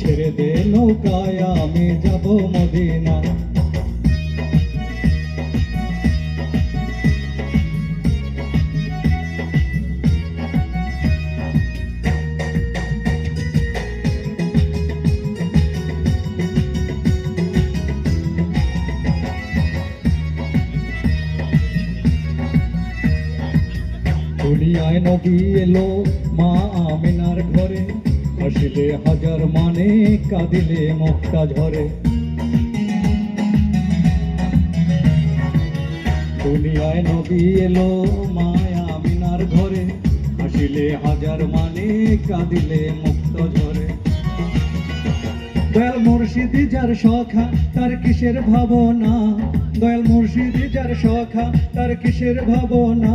ছেড়ে দে নৌকায় আমি যাব মদিনা। দুনিয়ায় নবী এলো মা আমিনার ঘরে। হাসিলে হাজার মানে কাঁদিলে মুক্তা ঝরে। দুনিয়ায় নবী এলো মায়া মিনার ঘরে হাসিলে হাজার মানে কাঁদিলে মুক্ত ঝরে। দয়াল মুর্শিদি যার সখা, তার কিসের ভাবনা? দয়াল মুর্শিদি যার সখা, তার কিসের ভাবনা?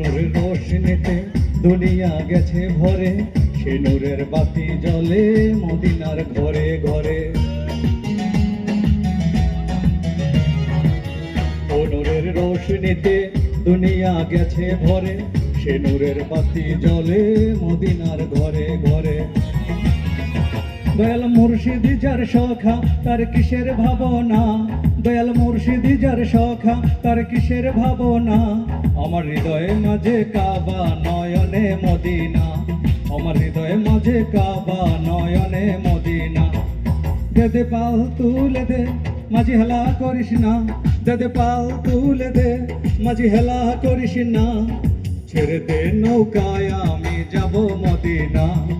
নূরের রোশনীতে দুনিয়া গেছে ভরে, সে বাতি জলে মদিনার ঘরে ঘরে। নূরের রোশনীতে দুনিয়া গেছে ভরে, সে নূরের বাতি জলে মদিনার ঘরে ঘরে। দয়াল মুর্শিদি যার সখা, তার কিসের ভাবনা? দয়াল মুর্শিদি যার সখা, তার কিসের ভাবনা? আমার হৃদয়ে মাঝে কাবা নয়নে মদিনা। আমার হৃদয়ে মাঝে কাবা নয়নে মদিনা। দেদে পাল তুলে দে, মাঝি হেলা করিস না। দেদে পাল তুলে দে, মাঝি হেলা করিস না। ছেড়ে দে নৌকায়, আমি যাব মদিনা।